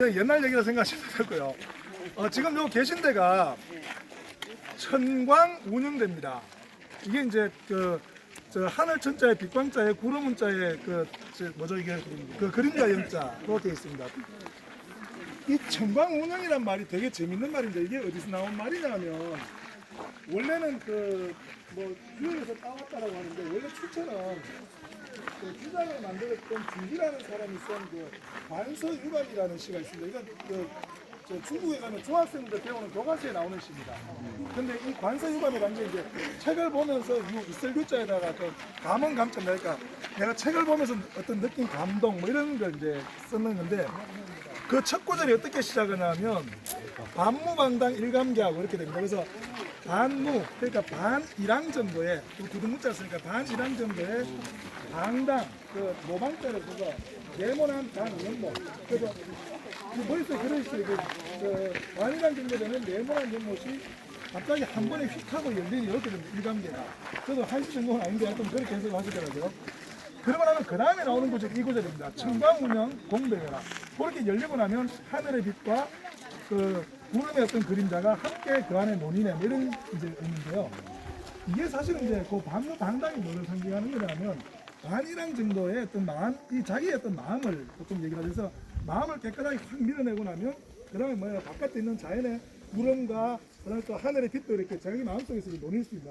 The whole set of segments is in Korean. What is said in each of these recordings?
네, 옛날 얘기라 생각하시면 되고요. 어, 지금 요 계신 데가 천광 운영대입니다. 이게 이제 그, 저 하늘 천자에 빛광자에 구름 문자에 그, 저 뭐죠 이게 그 그림자 영자로 되어 있습니다. 이 천광 운영이란 말이 되게 재밌는 말인데 이게 어디서 나온 말이냐면 원래는 그 뭐 유럽에서 따왔다라고 하는데 원래 출처는 그 주장을 만들었던 중기라는 사람이 쓴그 관서유감이라는 시가 있습니다. 이건 그, 저 중국에 가면 중학생들 배우는 교과서에 나오는 시입니다. 근데 이 관서 유감이라는 게 이제 책을 보면서 유 이슬교자에다가 그 감언 감점 그러니까 내가 책을 보면서 어떤 느낌 감동 뭐 이런 걸 이제 쓰는 건데 그 첫 구절이 어떻게 시작하냐면 반무방당 일감기하고 이렇게 됩니다. 그래서 반무 그러니까 반일항 정도의 두둥문자 쓰니까 반일항 정도의 방당 그 모방자를 써서 네모난 반연모 그래서 그 머릿속에 들어있어요. 그, 그 반일항 정도 되는 네모난 연못이 갑자기 한 번에 휙 하고 열리니 이렇게 됩니다. 일감기가 저도 한시 정도는 아닌데 하여튼 그렇게 해석하시더라고요. 그러고 나면 그 다음에 나오는 구절 이 구절입니다. 청광운영 공백해라. 그렇게 열리고 나면 하늘의 빛과 그 구름의 어떤 그림자가 함께 그 안에 논이네 뭐 이런 이제 의미인데요. 이게 사실은 이제 그 반무 방당이 뭐를 상징하는 거냐면 반이랑 정도의 어떤 마음, 이 자기의 어떤 마음을 보통 얘기를 해서 마음을 깨끗하게 확 밀어내고 나면 그 다음에 뭐야 바깥에 있는 자연의 구름과 그다음에 또 하늘의 빛도 이렇게 자기 마음속에서 논일 수 있다.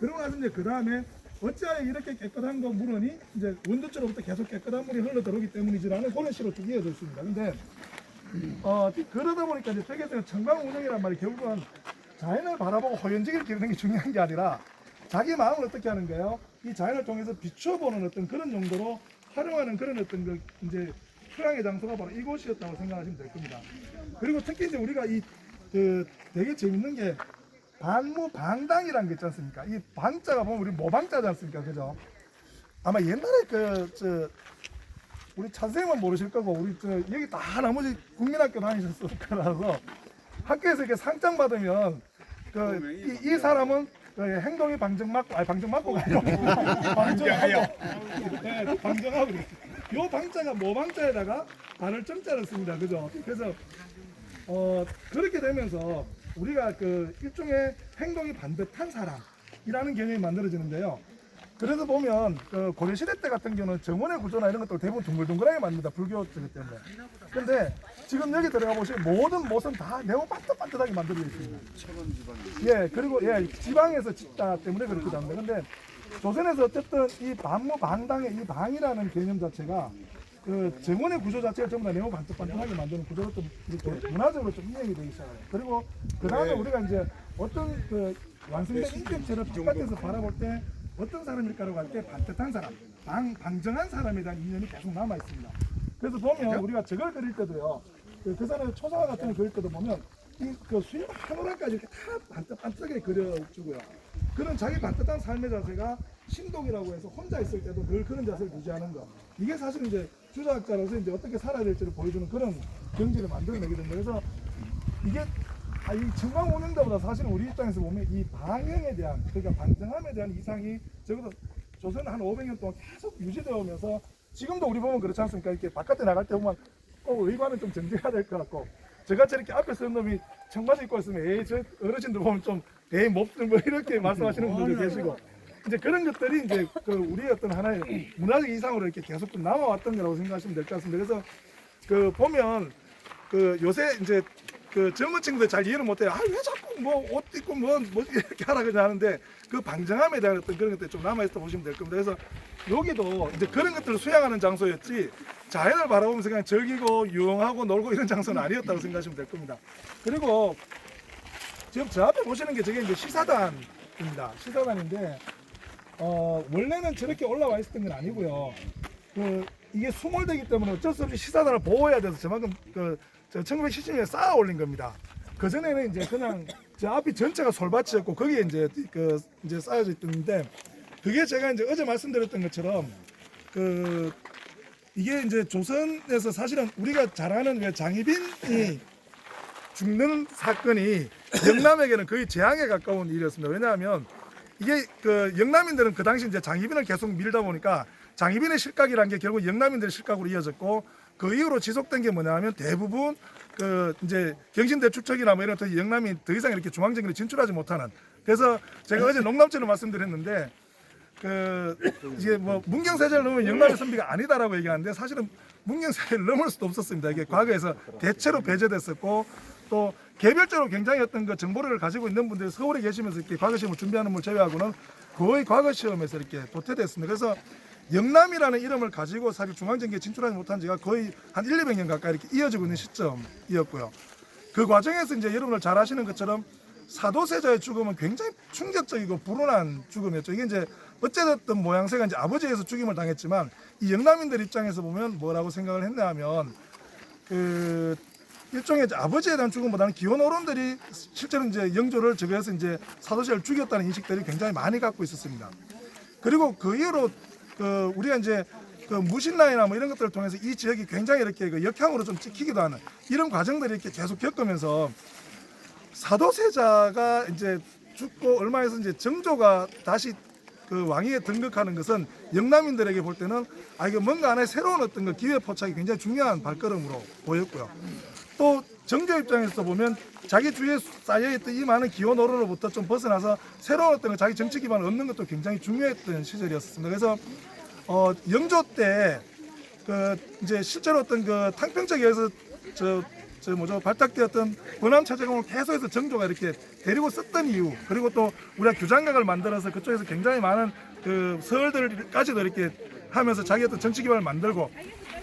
그러고 나서 이제 그 다음에 어찌하여 이렇게 깨끗한 거 물은이 이제 원두처로부터 계속 깨끗한 물이 흘러 들어오기 때문이지라는 그런 시로 쭉 이어져 있습니다. 근데 어, 그러다 보니까 이제 책에서 청광 운영이란 말이 결국은 자연을 바라보고 호연지기를 기르는 게 중요한 게 아니라 자기 마음을 어떻게 하는 거예요? 이 자연을 통해서 비춰보는 어떤 그런 용도로 활용하는 그런 어떤 그 이제 휴양의 장소가 바로 이곳이었다고 생각하시면 될 겁니다. 그리고 특히 이제 우리가 이 그 되게 재밌는 게 반무 방당이라는 게 있지 않습니까? 이 방자가 보면 우리 모방자지 않습니까? 그죠? 아마 옛날에 그, 저, 우리 찬생님은 모르실 거고, 우리 저, 여기 다 나머지 국민학교 다니셨을 거라서 학교에서 이렇게 상장 받으면 그, 이, 이 사람은 그 행동이 방정 맞고, 아니, 방정 맞고 가요. 방정하고. 네, 방정하고. 요 방자가 모방자에다가 반을 점자를 씁니다. 그죠? 그래서 어, 그렇게 되면서 우리가 그 일종의 행동이 반듯한 사람이라는 개념이 만들어지는데요. 그래서 보면 그 고려 시대 때 같은 경우는 정원의 구조나 이런 것들 대부분 둥글둥글하게 만듭니다. 불교 쪽이기 때문에. 근데 지금 여기 들어가 보시면 모든 못은 다 매우 반듯반듯하게 만들어져 있습니다. 예, 그리고 예, 지방에서 짓다 때문에 그렇기도 합니다. 근데 조선에서 어쨌든 이 반무 방당의 이 방이라는 개념 자체가 그 정원의 구조 자체가 전부 다 네모 반듯반듯하게 만드는 구조로 좀 이렇게 문화적으로 좀 인정이 되기 시작해요. 그리고 그 다음에 우리가 이제 어떤 그 완성된 인격체를 바깥에서 바라볼 때 어떤 사람일까라고 할 때 반듯한 사람, 방, 방정한 사람에 대한 이념이 계속 남아 있습니다. 그래서 보면 우리가 저걸 그릴 때도요, 그, 그 사람의 초상화 같은 걸 그릴 때도 보면 이그 수염 한 오랑까지 이렇게 다 반듯반듯하게 그려주고요. 그런 자기 반듯한 삶의 자세가 신동이라고 해서 혼자 있을 때도 늘 그런 자세를 유지하는 거. 이게 사실 이제 주자학자로서 이제 어떻게 살아야 될지를 보여주는 그런 경지를 만들어내게 됩니다. 그래서 이게 아, 이 정강 오는데보다 사실은 우리 입장에서 보면 이 방향에 대한 그러니까 반정함에 대한 이상이 적어도 조선 한 500년 동안 계속 유지되어 오면서 지금도 우리 보면 그렇지 않습니까? 이렇게 바깥에 나갈 때 보면 꼭 의관은 좀 정제해야 될 것 같고 저같이 이렇게 앞에 서는 놈이 청바지 입고 있으면 에이 저 어르신들 보면 좀 에이 몹들 뭐 이렇게 말씀하시는 분들도 계시고 이제 그런 것들이 이제 그 우리의 어떤 하나의 문화적 이상으로 이렇게 계속 좀 남아왔던 거라고 생각하시면 될 것 같습니다. 그래서 그 보면 그 요새 이제 그 젊은 친구들 잘 이해를 못해요. 아 왜 자꾸 뭐 옷 입고 뭐, 뭐 이렇게 하라 그냥 하는데 그 방정함에 대한 어떤 그런 것들이 좀 남아있다 보시면 될 겁니다. 그래서 여기도 이제 그런 것들을 수양하는 장소였지 자연을 바라보면서 그냥 즐기고 유흥하고 놀고 이런 장소는 아니었다고 생각하시면 될 겁니다. 그리고 지금 저 앞에 보시는 게 저게 이제 시사단입니다. 시사단인데 어, 원래는 저렇게 올라와 있었던 건 아니고요. 그 이게 수몰되기 때문에 어쩔 수 없이 시사단을 보호해야 돼서 저만큼 그 1970년에 쌓아 올린 겁니다. 그 전에는 이제 그냥 저 앞이 전체가 솔밭이었고 거기에 이제 그 이제 쌓여져 있던데 그게 제가 이제 어제 말씀드렸던 것처럼 그 이게 이제 조선에서 사실은 우리가 잘 아는 왜 장희빈이 죽는 사건이 영남에게는 거의 재앙에 가까운 일이었습니다. 왜냐하면 이게 그 영남인들은 그 당시 이제 장희빈을 계속 밀다 보니까 장희빈의 실각이라는 게 결국 영남인들의 실각으로 이어졌고 그 이후로 지속된 게 뭐냐면 대부분 그 이제 경신대 출척이나 뭐 이런 것들 영남이 더 이상 이렇게 중앙정글에 진출하지 못하는 그래서 제가 어제 농담처럼 말씀드렸는데 그 이게 뭐 문경세제를 넘으면 영남의 선비가 아니다라고 얘기하는데 사실은 문경세제를 넘을 수도 없었습니다. 이게 과거에서 대체로 배제됐었고 또 개별적으로 굉장히 어떤 그 정보를 가지고 있는 분들이 서울에 계시면서 이렇게 과거 시험을 준비하는 분 제외하고는 거의 과거 시험에서 이렇게 도태됐습니다. 그래서 영남이라는 이름을 가지고 사실 중앙정계에 진출하지 못한 지가 거의 한 1, 200년 가까이 이렇게 이어지고 있는 시점이었고요. 그 과정에서 이제 여러분들 잘 아시는 것처럼 사도세자의 죽음은 굉장히 충격적이고 불운한 죽음이었죠. 이게 이제 어쨌든 모양새가 이제 아버지에서 죽임을 당했지만 이 영남인들 입장에서 보면 뭐라고 생각을 했냐 하면 그 일종의 아버지에 대한 죽음보다는 기원 어른들이 실제로 이제 영조를 저기에서 이제 사도세자를 죽였다는 인식들이 굉장히 많이 갖고 있었습니다. 그리고 그 이후로 그 우리가 이제 그 무신라이나 뭐 이런 것들을 통해서 이 지역이 굉장히 이렇게 그 역향으로 좀 찍히기도 하는 이런 과정들을 이렇게 계속 겪으면서 사도세자가 이제 죽고 얼마 있어 이제 정조가 다시 그 왕위에 등극하는 것은 영남인들에게 볼 때는 아 이거 뭔가 안에 새로운 어떤 그 기회 포착이 굉장히 중요한 발걸음으로 보였고요. 또 정조 입장에서 보면 자기 주위에 쌓여있던 이 많은 기원 어른으로부터 좀 벗어나서 새로운 어떤 그 자기 정치 기반을 얻는 것도 굉장히 중요했던 시절이었습니다. 그래서 어 영조 때 그 이제 실제로 어떤 그 탕평책에서 저, 저 뭐죠 발탁되었던 번암 차제공을 계속해서 정조가 이렇게 데리고 썼던 이유 그리고 또 우리가 규장각을 만들어서 그쪽에서 굉장히 많은 그 서울들까지도 이렇게 하면서 자기 어떤 정치 기반을 만들고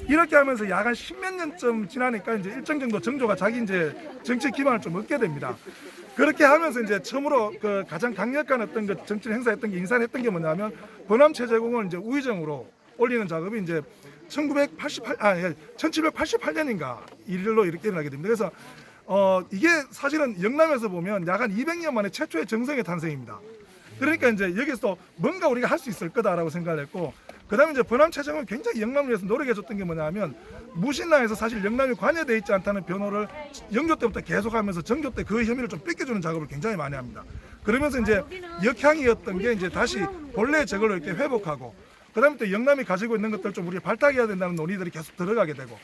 이렇게 하면서 약 한 십몇 년쯤 지나니까 이제 일정 정도 정조가 자기 이제 정치 기반을 좀 얻게 됩니다. 그렇게 하면서 이제 처음으로 그 가장 강력한 어떤 그 정치를 행사했던 게 인사했던 게 뭐냐면 번암 체제공을 이제 우의정으로 올리는 작업이 이제 1988, 아, 예, 1788년인가 일로 이렇게 일어나게 됩니다. 그래서 어, 이게 사실은 영남에서 보면 약 한 200년 만에 최초의 정성의 탄생입니다. 그러니까 이제 여기서 뭔가 우리가 할 수 있을 거다라고 생각을 했고 그 다음에 이제 번암 체정은 굉장히 영남을 위해서 노력해줬던 게 뭐냐면 무신라에서 사실 영남이 관여돼 있지 않다는 변호를 영조 때부터 계속하면서 정조 때 그 혐의를 좀 뺏겨주는 작업을 굉장히 많이 합니다. 그러면서 이제 역향이었던 게 이제 다시 본래 저걸로 이렇게 회복하고 그다음에 또 영남이 가지고 있는 것들 좀 우리가 발탁해야 된다는 논의들이 계속 들어가게 되고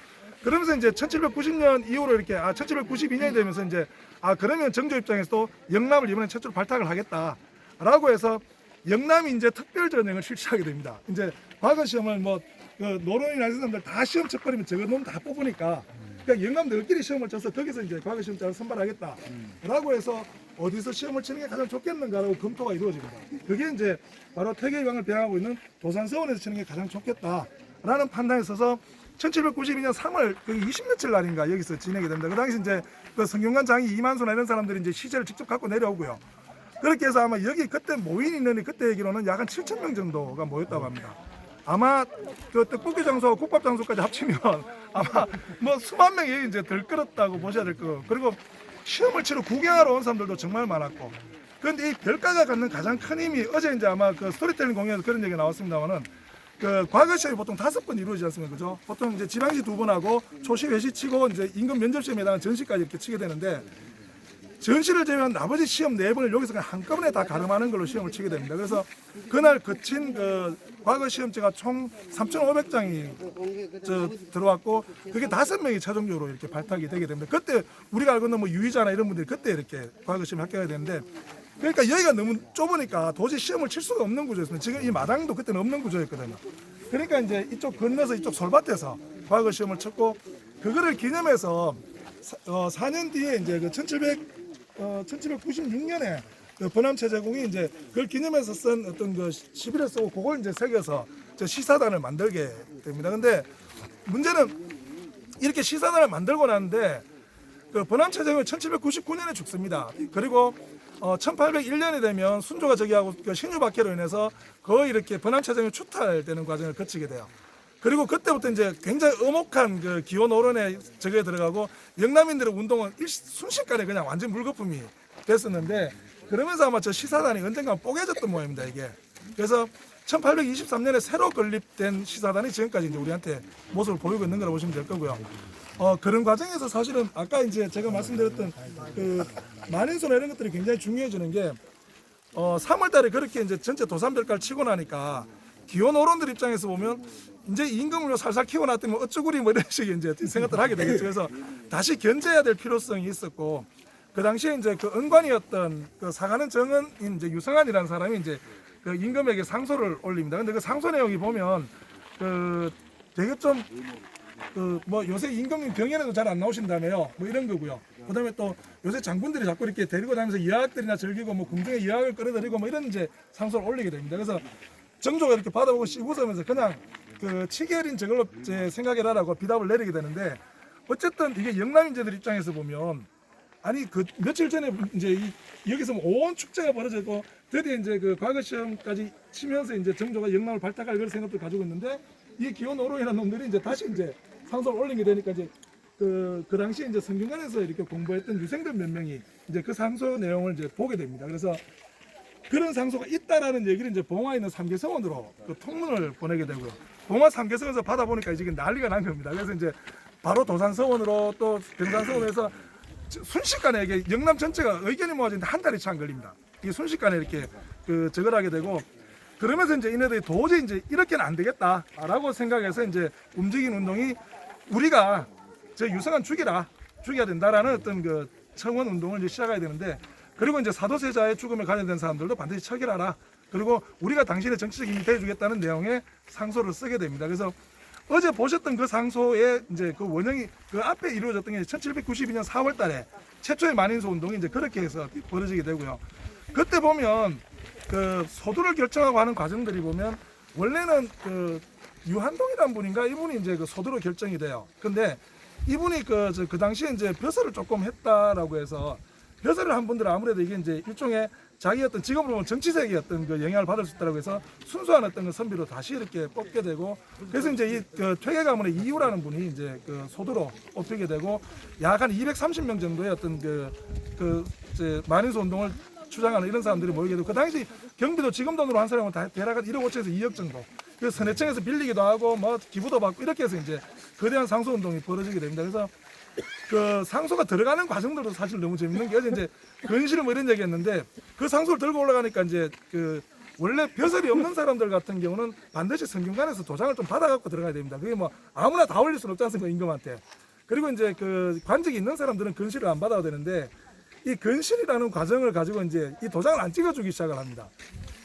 그러면서 이제 1790년 이후로 이렇게 아 1792년이 되면서 이제 아 그러면 정조 입장에서 또 영남을 이번에 최초로 발탁을 하겠다라고 해서 영남이 이제 특별 전형을 실시하게 됩니다. 이제 과거 시험을 뭐 그 노론이나 이런 사람들 다 시험 척거리면 저거 놈 다 뽑으니까 그러니까 영남들끼리 시험을 쳐서 거기서 이제 과거 시험장을 선발하겠다라고 해서 어디서 시험을 치는 게 가장 좋겠는가라고 검토가 이루어집니다. 그게 이제 바로 태계왕을 배양하고 있는 도산서원에서 치는 게 가장 좋겠다라는 판단에 있어서 1792년 3월 그 20며칠 날인가 여기서 진행이 됩니다. 그 당시 이제 그 성균관 장이 이만수나 이런 사람들이 이제 시제를 직접 갖고 내려오고요. 그렇게 해서 아마 여기 그때 모인 인원이 그때 얘기로는 약 한 7천 명 정도가 모였다고 합니다. 아마 그 떡볶이 장소와 국밥 장소까지 합치면 아마 뭐 수만 명이 이제 들끓었다고 보셔야 될 거고. 그리고 시험을 치러 구경하러 온 사람들도 정말 많았고. 그런데 이 별가가 갖는 가장 큰 힘이 어제 이제 아마 그 스토리텔링 공연에서 그런 얘기가 나왔습니다만은 그 과거 시험이 보통 다섯 번 이루어지지 않습니까? 그죠? 보통 이제 지방시 두 번 하고 초시 외시 치고 이제 임금 면접 시험에 해당하는 전시까지 이렇게 치게 되는데 전시를 제외한 나머지 시험 네 번을 여기서 그냥 한꺼번에 다 가름하는 걸로 시험을 치게 됩니다. 그래서 그날 거친 그 과거 시험지가 총 3,500장이 저 들어왔고 그게 다섯 명이 최종적으로 이렇게 발탁이 되게 됩니다. 그때 우리가 알고 있는 뭐 유의자나 이런 분들이 그때 이렇게 과거 시험 합격하게 되는데 그러니까 여기가 너무 좁으니까 도저히 시험을 칠 수가 없는 구조였습니다. 지금 이 마당도 그때는 없는 구조였거든요. 그러니까 이제 이쪽 건너서 이쪽 솔밭에서 과거 시험을 쳤고 그거를 기념해서 사- 어, 4년 뒤에 이제 그 1700, 어, 1796년에 그 번암체 제공이 이제 그걸 기념해서 쓴 어떤 그 시비를 쓰고 그걸 이제 새겨서 저 시사단을 만들게 됩니다. 근데 문제는 이렇게 시사단을 만들고 났는데 그 번암체 제공이 1799년에 죽습니다. 그리고 어, 1801년이 되면 순조가 저기하고 그 신유박해로 인해서 거의 이렇게 번암체제공이 추탈되는 과정을 거치게 돼요. 그리고 그때부터 이제 굉장히 엄혹한 그 기원 오론에 저게 들어가고 영남인들의 운동은 일 순식간에 그냥 완전 물거품이 됐었는데 그러면서 아마 저 시사단이 언젠가 뽀개졌던 모양입니다 이게. 그래서 1823년에 새로 건립된 시사단이 지금까지 이제 우리한테 모습을 보이고 있는 거라고 보시면 될 거고요. 어 그런 과정에서 사실은 아까 이제 제가 말씀드렸던 그 만인소나 이런 것들이 굉장히 중요해지는 게 어, 3월 달에 그렇게 이제 전체 도산별가를 치고 나니까 기혼 어른들 입장에서 보면 이제 임금을 살살 키워놨더니 뭐 어쩌구리 뭐 이런 식의 이제 생각들 하게 되겠죠. 그래서 다시 견제해야 될 필요성이 있었고 그 당시에 이제 그 은관이었던 그 사가는 정은 이제 유성환이라는 사람이 이제 그 임금에게 상소를 올립니다. 근데 그 상소 내용이 보면 그 되게 좀 그 뭐 요새 임금님 병연에도 잘안 나오신다며요. 뭐 이런 거고요. 그다음에 또 요새 장군들이 자꾸 이렇게 데리고 다니면서 여학들이나 즐기고 뭐 궁중에 여학을 끌어들이고 뭐 이런 이제 상소를 올리게 됩니다. 그래서 정조가 이렇게 받아보고 씹웃으면서 그냥 그 치계린 저걸로 제 생각해라라고 비답을 내리게 되는데 어쨌든 이게 영남인재들 입장에서 보면 아니 그 며칠 전에 이제 이, 여기서 뭐온 축제가 벌어졌고 드디어 이제 그 과거 시험까지 치면서 이제 정조가 영남을 발탁할 그런 생각도 가지고 있는데 이 기혼 오로이라는 놈들이 이제 다시 이제 상소를 올리게 되니까 이제 그, 그 당시에 이제 성균관에서 이렇게 공부했던 유생들 몇 명이 이제 그 상소 내용을 이제 보게 됩니다. 그래서 그런 상소가 있다라는 얘기를 이제 봉화에 있는 삼계성원으로 그 통문을 보내게 되고요. 봉화 삼계성에서 받아보니까 이제 난리가 난 겁니다. 그래서 이제 바로 도산서원으로 또 병산서원에서 순식간에 이게 영남 전체가 의견이 모아지는데 한 달이 채 안 걸립니다. 이게 순식간에 이렇게 그 저걸 하게 되고 그러면서 이제 이네들이 도저히 이제 이렇게는 안 되겠다라고 생각해서 이제 움직인 운동이 우리가 저 유성한 죽이라 죽여야 된다라는 어떤 그 청원 운동을 이제 시작해야 되는데 그리고 이제 사도세자의 죽음에 관련된 사람들도 반드시 처결하라 그리고 우리가 당신의 정치적 힘이 돼주겠다는 내용의 상소를 쓰게 됩니다. 그래서 어제 보셨던 그 상소의 이제 그 원형이 그 앞에 이루어졌던 게 1792년 4월 달에 최초의 만인소 운동이 이제 그렇게 해서 벌어지게 되고요. 그때 보면 그 소두를 결정하고 하는 과정들이 보면 원래는 그 유한동이라는 분인가 이분이 이제 그 소두로 결정이 돼요. 근데 이분이 그, 저, 그 당시에 이제 벼슬을 조금 했다라고 해서 벼슬을 한 분들은 아무래도 이게 이제 일종의 자기 어떤 직업으로 보면 정치색의 어떤 그 영향을 받을 수 있다고 해서 순수한 어떤 그 선비로 다시 이렇게 뽑게 되고 그래서 이제 이그 퇴계 가문의 이유라는 분이 이제 그 소두로 뽑히게 되고 약 한 230명 정도의 어떤 그, 그, 이제 만인소 운동을 주장하는 이런 사람들이 모이게 되고 그 당시 경비도 지금 돈으로 한 사람은 다 대략 한 1억 5천에서 2억 정도 그래서 선해청에서 빌리기도 하고 뭐 기부도 받고 이렇게 해서 이제 거대한 상소 운동이 벌어지게 됩니다. 그래서 그 상소가 들어가는 과정들도 사실 너무 재밌는 게 어제 이제 근실을 뭐 이런 얘기했는데 그 상소를 들고 올라가니까 이제 그 원래 벼슬이 없는 사람들 같은 경우는 반드시 성균관에서 도장을 좀 받아갖고 들어가야 됩니다. 그게 뭐 아무나 다 올릴 수는 없지 않습니까 임금한테. 그리고 이제 그 관직이 있는 사람들은 근실을 안 받아야 되는데 이 근실이라는 과정을 가지고 이제 이 도장을 안 찍어주기 시작을 합니다.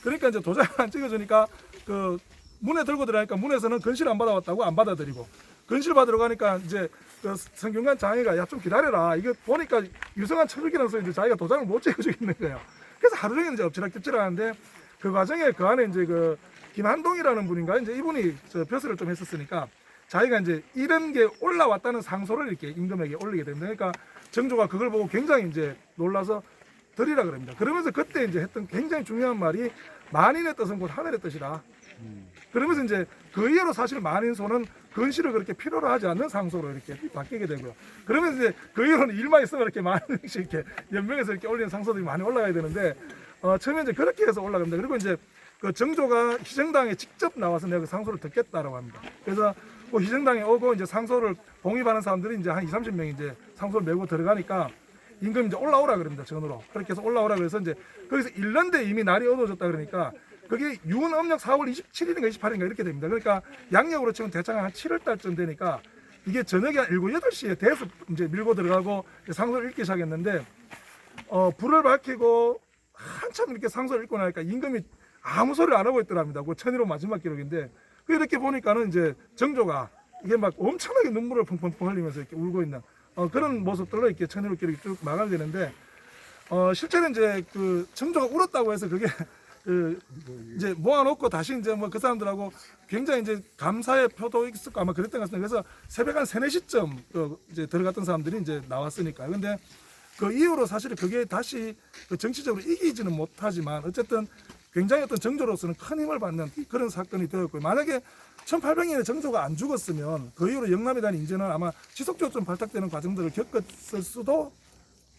그러니까 이제 도장을 안 찍어주니까 그 문에 들고 들어가니까 문에서는 근실 안 받아왔다고 안 받아들이고 근실 받으러 가니까 이제 그 성균관 장애가 야 좀 기다려라 이거 보니까 유성한 처벌기라서 이제 자기가 도장을 못 찍어주겠는 거예요. 그래서 하루 종일 이제 엎치락뒤치락 하는데 그 과정에 그 안에 이제 그 김한동이라는 분인가 이제 이분이 저 벼슬을 좀 했었으니까 자기가 이제 이런 게 올라왔다는 상소를 이렇게 임금에게 올리게 됩니다. 그러니까 정조가 그걸 보고 굉장히 이제 놀라서 드리라 그럽니다. 그러면서 그때 이제 했던 굉장히 중요한 말이 만인의 뜻은 곧 하늘의 뜻이라. 그러면서 이제 그 이후로 사실 만인소는 근시를 그렇게 필요로 하지 않는 상소로 이렇게 바뀌게 되고요. 그러면서 이제 그 이후로는 일만 있으면 이렇게 많은 이렇게 연명해서 이렇게 올리는 상소들이 많이 올라가야 되는데 어, 처음에 이제 그렇게 해서 올라갑니다. 그리고 이제 그 정조가 희정당에 직접 나와서 내가 그 상소를 듣겠다라고 합니다. 그래서 뭐 희정당에 오고 이제 상소를 봉입하는 사람들이 이제 한 2, 30명 이제 상소를 메고 들어가니까 임금 이제 올라오라 그럽니다. 전으로. 그렇게 해서 올라오라 그래서 이제 거기서 1년대 이미 날이 어두워졌다 그러니까 그게 유은 음력 4월 27일인가 28일인가 이렇게 됩니다. 그러니까 양력으로 치면 대충 한 7월 달쯤 되니까 이게 저녁에 한 7, 8시에 대서 이제 밀고 들어가고 상소를 읽기 시작했는데 어, 불을 밝히고 한참 이렇게 상소를 읽고 나니까 임금이 아무 소리를 안 하고 있더랍니다. 그 천일호 마지막 기록인데 그 이렇게 보니까는 이제 정조가 이게 막 엄청나게 눈물을 펑펑펑 흘리면서 이렇게 울고 있는 어, 그런 모습들로 이렇게 천일호 기록이 쭉 마감되는데 어, 실제는 이제 그 정조가 울었다고 해서 그게 그 이제 모아놓고 다시 이제 뭐 그 사람들하고 굉장히 이제 감사의 표도 있었고 아마 그랬던 것 같습니다. 그래서 새벽 한 3, 4시쯤 그 이제 들어갔던 사람들이 이제 나왔으니까. 근데 그 이후로 사실 그게 다시 그 정치적으로 이기지는 못하지만 어쨌든 굉장히 어떤 정조로서는 큰 힘을 받는 그런 사건이 되었고요. 만약에 1800년에 정조가 안 죽었으면 그 이후로 영남에 대한 인재는 아마 지속적으로 좀 발탁되는 과정들을 겪었을 수도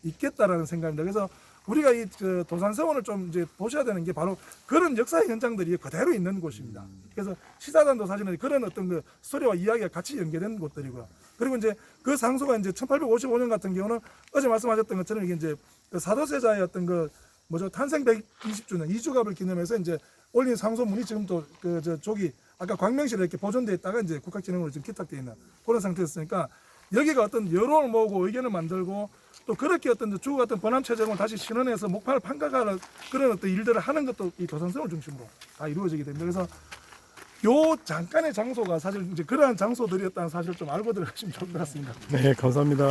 있겠다라는 생각입니다. 그래서 우리가 이 그 도산서원을 좀 이제 보셔야 되는 게 바로 그런 역사의 현장들이 그대로 있는 곳입니다. 그래서 시사단도 사실은 그런 어떤 그 스토리와 이야기가 같이 연계된 곳들이고요. 그리고 이제 그 상소가 이제 1855년 같은 경우는 어제 말씀하셨던 것처럼 이게 이제 그 사도세자의 어떤 그 뭐죠 탄생 120주년 이주갑을 기념해서 이제 올린 상소문이 지금 또그저 저기 아까 광명시에 이렇게 보존돼 있다가 이제 국학진흥으로 지금 기탁돼 있는 그런 상태였으니까 여기가 어떤 여론을 모으고 의견을 만들고 또 그렇게 어떤 주 같은 번암 체정을 다시 신원해서 목판을 판가하는 그런 어떤 일들을 하는 것도 이 도산성을 중심으로 다 이루어지게 됩니다. 그래서 요 잠깐의 장소가 사실 이제 그러한 장소들이었다는 사실을 좀 알고 들어가시면 좋을 것 같습니다. 네, 감사합니다.